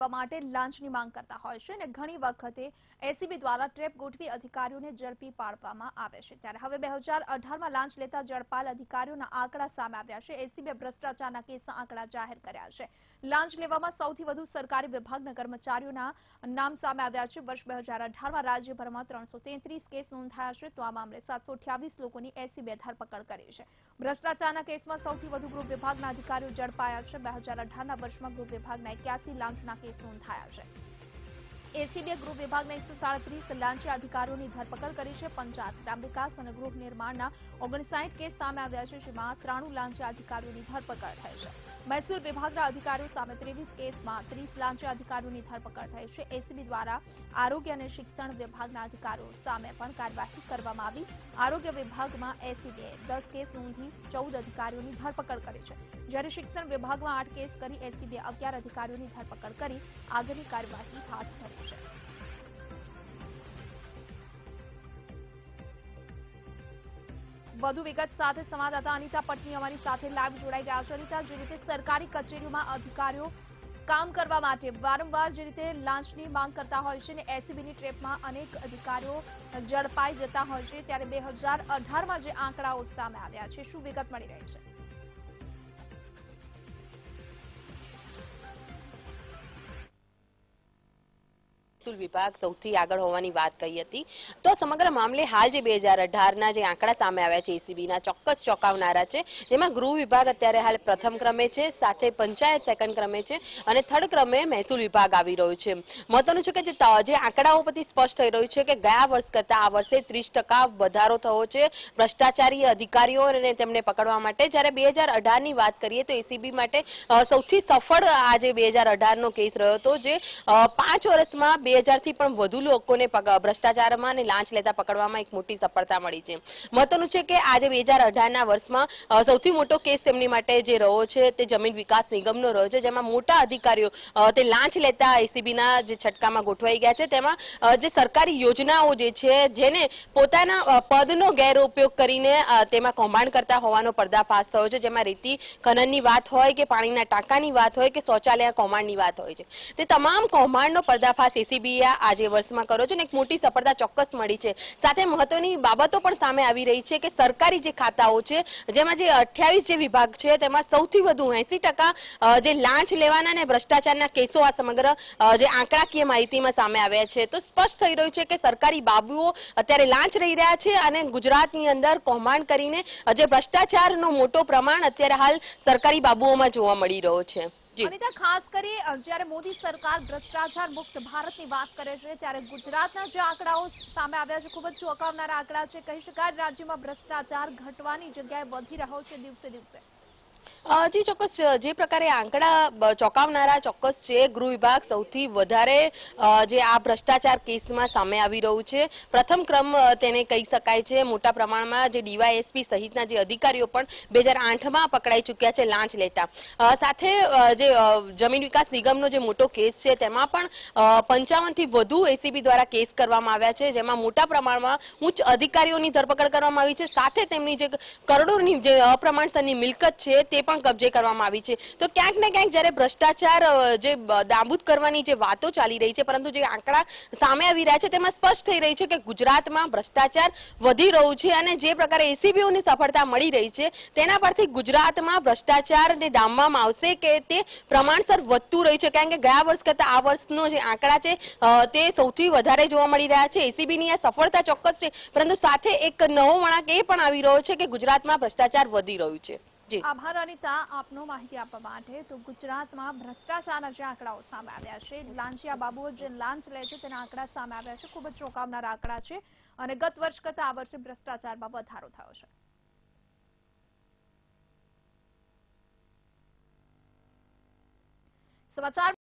માટે લાંચની માંગ કરતા હોય છે અને ઘણી વખતે એસીબી દ્વારા ટ્રેપ ગોઠવી અધિકારીઓને ઝડપી પાડવામાં આવે છે. ત્યારે હવે બે હજાર લાંચ લેતા ઝડપાયેલ અધિકારીઓના આંકડા સામે આવ્યા છે. એસીબીએ ભ્રષ્ટાચારના કેસના આંકડા જાહેર કર્યા છે. લાંચ લેવામાં સૌથી વધુ સરકારી વિભાગના કર્મચારીઓના નામ સામે આવ્યા છે. વર્ષ બે હજાર અઢારમાં રાજ્યભરમાં ત્રણસો તેત્રીસ કેસ નોંધાયા છે. તો આ મામલે સાતસો અઠ્યાવીસ લોકોની એસીબીએ ધરપકડ કરી છે. ભ્રષ્ટાચારના કેસમાં સૌથી વધુ ગૃહ વિભાગના અધિકારીઓ ઝડપાયા છે. બે હજાર અઢારના વર્ષમાં ગૃહ વિભાગના એક્યાસી લાંચના કેસ નોંધાયા છે. એસીબીએ ગૃહ વિભાગના એકસો સાડત્રીસ લાંચી અધિકારીઓની ધરપકડ કરી છે પંચાયત ગ્રામ વિકાસ અને ગૃહ નિર્માણના ઓગણસાઠ કેસ સામે આવ્યા છે, જેમાં ત્રાણું લાંચી અધિકારીઓની ધરપકડ થઈ છે. મહેસૂલ વિભાગના અધિકારીઓ સામે ત્રેવીસ કેસમાં ત્રીસ લાંચા અધિકારીઓની ધરપકડ થઈ છે. એસીબી દ્વારા આરોગ્ય અને શિક્ષણ વિભાગના અધિકારીઓ સામે પણ કાર્યવાહી કરવામાં આવી. આરોગ્ય વિભાગમાં એસીબીએ દસ કેસ નોંધી ચૌદ અધિકારીઓની ધરપકડ કરી છે. જ્યારે શિક્ષણ વિભાગમાં આઠ કેસ કરી, એસીબીએ અગિયાર અધિકારીઓની ધરપકડ કરી. આગળની કાર્યવાહી હાથ ધરી છે. વધુ વિગત સાથે સંવાદદાતા અનિતા પટની અમારી સાથે લાઈવ જોડાઈ ગયા છે. અનિતા, જે રીતે સરકારી કચેરીઓમાં અધિકારીઓ કામ કરવા માટે વારંવાર જે રીતે લાંચની માંગ કરતા હોય છે અને એસીબીની ટ્રેપમાં અનેક અધિકારીઓ ઝડપાઈ જતા હોય છે, ત્યારે બે હજાર અઢારમાં જે આંકડાઓ સામે આવ્યા છે, શું વિગત મળી રહી છે? મહેસૂલ વિભાગ સૌથી આગળ હોવાની વાત કહી હતી. તો સમગ્ર મામલે હાલ જે બે હજાર જે આંકડા સામે આવ્યા છે, એસીબીના ચોક્કસ ચોંકાવનારા છે. જેમાં ગૃહ વિભાગ અત્યારે હાલ પ્રથમ ક્રમે છે, સાથે પંચાયત સેકન્ડ ક્રમે છે અને થર્ડ ક્રમે મહેસૂલ વિભાગ આવી રહ્યો છે. મહત્વનું છે કે જે આંકડાઓ પરથી સ્પષ્ટ થઈ રહ્યું છે કે ગયા વર્ષ કરતા આ વર્ષે ત્રીસ વધારો થયો છે. ભ્રષ્ટાચારી અધિકારીઓ અને તેમને પકડવા માટે. જ્યારે બે હજાર અઢારની વાત કરીએ તો એસીબી માટે સૌથી સફળ આ જે બે હજાર અઢારનો કેસ રહ્યો હતો, જે પાંચ વર્ષમાં બે મોટી સફળતા મળી છે. મહત્વનું છે કે આજે બે મોટો કેસ તેમની છે તે જમીન વિકાસ નિગમનો રહ્યો છે, જેમાં મોટા અધિકારીઓ લાંચ લેતા છટકામાં ગોઠવાઈ છે. તેમાં જે સરકારી યોજનાઓ જે છે જેને પોતાના પદનો ગેરઉપયોગ કરીને તેમાં કૌભાંડ કરતા હોવાનો પર્દાફાશ થયો છે. જેમાં રેતી ખનનની વાત હોય કે પાણીના ટાંકાની વાત હોય કે શૌચાલય કૌભાંડની વાત હોય છે. તે તમામ કૌભાંડનો પર્દાફાશ એસીબીએ આજે વર્ષમાં કર્યો છે અને એક મોટી સફળતા ચોક્કસ મળી છે. સાથે મહત્વની બાબતો પણ સામે આવી રહી છે કે સરકારી જે ખાતાઓ છે, જેમાં જે અઠ્યાવીસ જે વિભાગ છે, તેમાં સૌથી વધુ એસી જે લાંચ લેવાના અને ભ્રષ્ટાચારના કેસો આ સમગ્ર જે આંકડાકીય માહિતીમાં સામે આવ્યા છે. તો સ્પષ્ટ થઈ રહ્યું છે કે સરકારી બાબુઓ અત્યારે લાંચ રહી રહ્યા છે અને ગુજરાતની અંદર કૌભાંડ કરીને જે ભ્રષ્ટાચારનો મોટો પ્રમાણ અત્યારે હાલ સરકારી બાબુઓમાં જોવા મળી રહ્યો છે. અનિતા, ખાસ કરી જયારે મોદી સરકાર ભ્રષ્ટાચાર મુક્ત ભારતની વાત કરે છે, ત્યારે ગુજરાતના જે આંકડાઓ સામે આવ્યા છે, ખૂબ જ ચોંકાવનારા આંકડા છે. કહી શકાય, રાજ્યમાં ભ્રષ્ટાચાર ઘટવાની જગ્યાએ વધી રહ્યો છે દિવસે દિવસે. જી, ચોક્કસ જે પ્રકારે આંકડા ચોંકાવનારા ચોક્કસ છે ગૃહ વિભાગ સૌથી વધારે જે આ ભ્રષ્ટાચાર કેસમાં સામે આવી રહ્યું છે. પ્રથમ ક્રમ તેને કહી શકાય છે, મોટા પ્રમાણમાં જે ડીવાયએસપી સહિતના જે અધિકારીઓ પણ બે હજાર આઠમાં પકડાઈ ચૂક્યા છે, લાંચ લેતા. સાથે જે જમીન વિકાસ નિગમનો જે મોટો કેસ છે, તેમાં પણ પંચાવનથી વધુ એસીબી દ્વારા કેસ કરવામાં આવ્યા છે, જેમાં મોટા પ્રમાણમાં ઉચ્ચ અધિકારીઓની ધરપકડ કરવામાં આવી છે. સાથે તેમની જે કરોડોની જે અપ્રમાણસરની મિલકત છે, તે પણ કબજે કરવામાં આવી છે. તો ક્યાંક ને ક્યાંક જ્યારે ભ્રષ્ટાચાર જે બ- કરવાની જે વાતો ચાલી રહી છે, પરંતુ જે આંકડા સામે આવી રહ્યા છે, તેમાં સ્પષ્ટ થઈ રહી છે કે ગુજરાતમાં ભ્રષ્ટાચાર વધી રહ્યું છે અને જે પ્રકારે એસીબીઓની સફળતા મળી રહી છે, તેના પરથી ગુજરાતમાં ભ્રષ્ટાચારને ડામવામાં આવશે કે તે પ્રમાણસર વધતું રહ્યું છે? કારણ કે ગયા વર્ષ કરતા આ વર્ષનો જે આંકડા છે તે સૌથી વધારે જોવા મળી રહ્યા છે. એસીબીની આ સફળતા ચોક્કસ છે, પરંતુ સાથે એક નવો વળાંક એ પણ આવી રહ્યો છે કે ગુજરાતમાં ભ્રષ્ટાચાર વધી રહ્યું છે. આભાર, અનિતા. આપનો માહિતી આપવા માટે તો ગુજરાતમાં ભ્રષ્ટાચારના જે આંકડાઓ સામે આવ્યા છે, લાંચિયા બાબુઓ જે લાંચ લે છે, તેના આંકડા સામે આવ્યા છે. ખૂબ જ ચોંકાવનારા આંકડા છે અને ગત વર્ષ કરતા આ વર્ષે ભ્રષ્ટાચારમાં વધારો થયો છે. સમાચાર